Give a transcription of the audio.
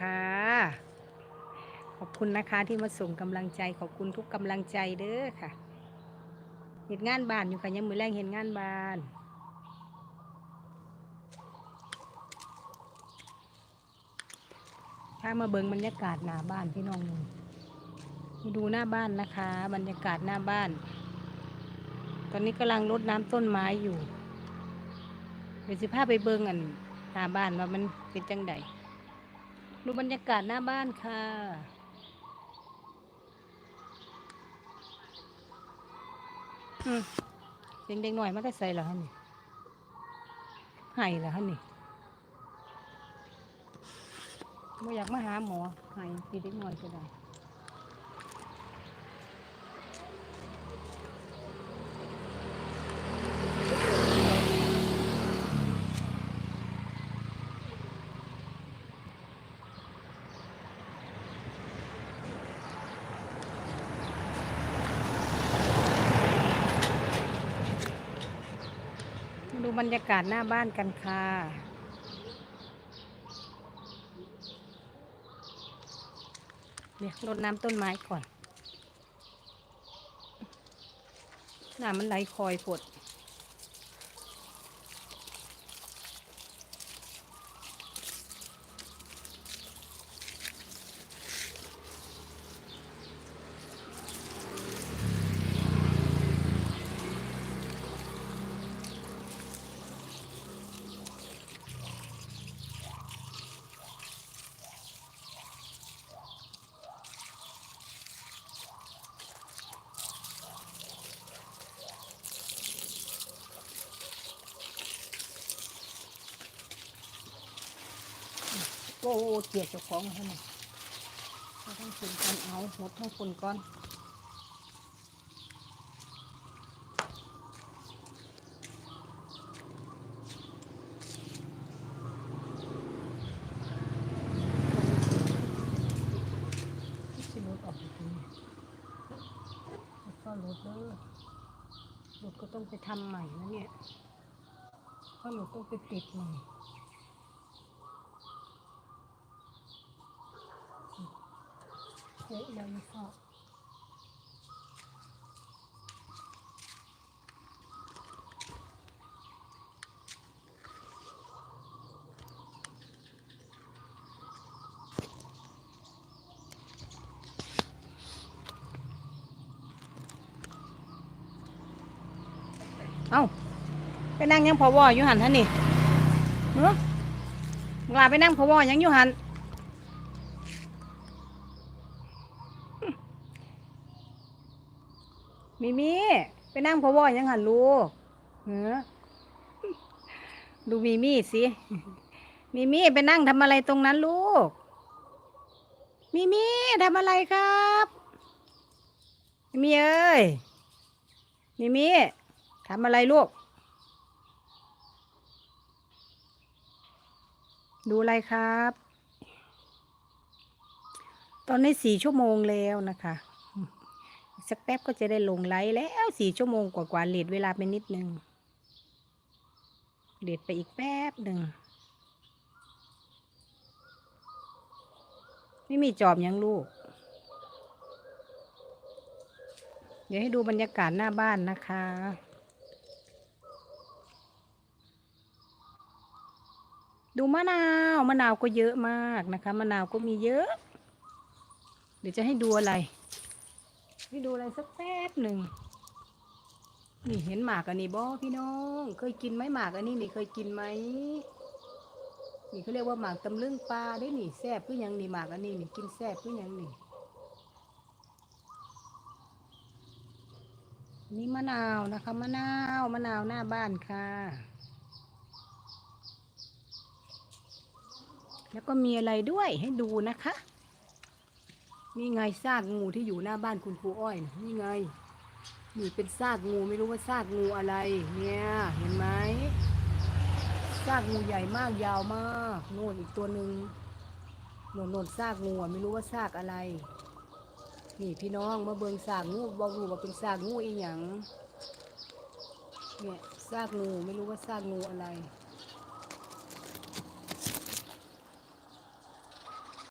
ค่ะ ขอบคุณนะคะที่มาส่งกำลังใจขอบคุณทุกกำลังใจเด้อค่ะเห็นงานบานอยู่ค่ะยังมือแรงเห็นงานบานถ้ามาเบิงบรรยากาศหน้าบ้านพี่น้องมาดูหน้าบ้านนะคะ บรรยากาศหน้าบ้าน ตอนนี้กำลังรดน้ำต้นไม้อยู่เดี๋ยวสิพาไปเบิงอันหน้าบ้านว่ามันเป็นจังใด ดูบรรยากาศหน้าบ้านค่ะ อืมเด็กหน่อยมันก็ใส่เหรอฮะนี่ไห้เหรอฮะนี่ไม่อยากมาหาหมอไห้ตีเด็กหน่อยก็ได้ บรรยากาศหน้าบ้านกันค่ะเดี๋ยวรดน้ำต้นไม้ก่อน น้ำมันไหลคอยฝด เกลียดเจ้าของเขาเนี่ยเราต้องฝุ่นก่อนเอาหมดทั้งฝุ่นก่อนกไปตรงนี้แล้วก็รถเด้อรถก็ต้องไปทำใหม่นะเนี่ยเพราะหนูต้องไปติดใหม่ เยอะเลยค่ะเอ้าไปนั่งยังพอวออยู่หันท่านนี่เนาะลาไปนั่งพอวอยังอยู่หัน มิมี่ไปนั่งพอวอยังหันลูกเออดูมิมี่สิมิมี่ไปนั่งทำอะไรตรงนั้นลูกมิมี่ทำอะไรครับมิมี่เอ้ยมิมี่ทำอะไรลูก ดูอะไรครับ ตอนนี้สี่ชั่วโมงแล้วนะคะ สักแป๊บก็จะได้ลงไลฟ์แล้วสี่ชั่วโมงกว่าๆเลดเวลาไปนิดนึงเลดไปอีกแป๊บหนึ่งไม่มีจอบยังลูก เดี๋ยวให้ดูบรรยากาศหน้าบ้านนะคะดูมะนาวมะนาวก็เยอะมากนะคะมะนาวก็มีเยอะ เดี๋ยวจะให้ดูอะไร ให้ดูอะไรสักแป๊บหนึ่งนี่เห็นหมากอันนี้บ่พี่น้อง เคยกินไหมหมากอันนี้นี่เคยกินไหมนี่เขาเรียกว่าหมากตำลึงปลาได้นี่แซ่บคือยังนี่หมากอันนี้นี่กินแซ่บคือยังนี่นี่มะนาวนะคะมะนาวมะนาวหน้าบ้านค่ะ แล้วก็มีอะไรด้วยให้ดูนะคะ นี่ไงซากงูที่อยู่หน้าบ้านคุณครูอ้อยนะนี่ไงนี่เป็นซากงูไม่รู้ว่าซากงูอะไร เนี่ยเห็นไหมซากงูใหญ่มากยาวมากโน่นอีกตัวหนึ่งโน่นโน่นซากงูไม่รู้ว่าซากอะไร นี่พี่น้องมาเบิงซากงูบอกรู้ว่าเป็นซากงูอีหยังเนี่ยซากงูไม่รู้ว่าซากงูอะไร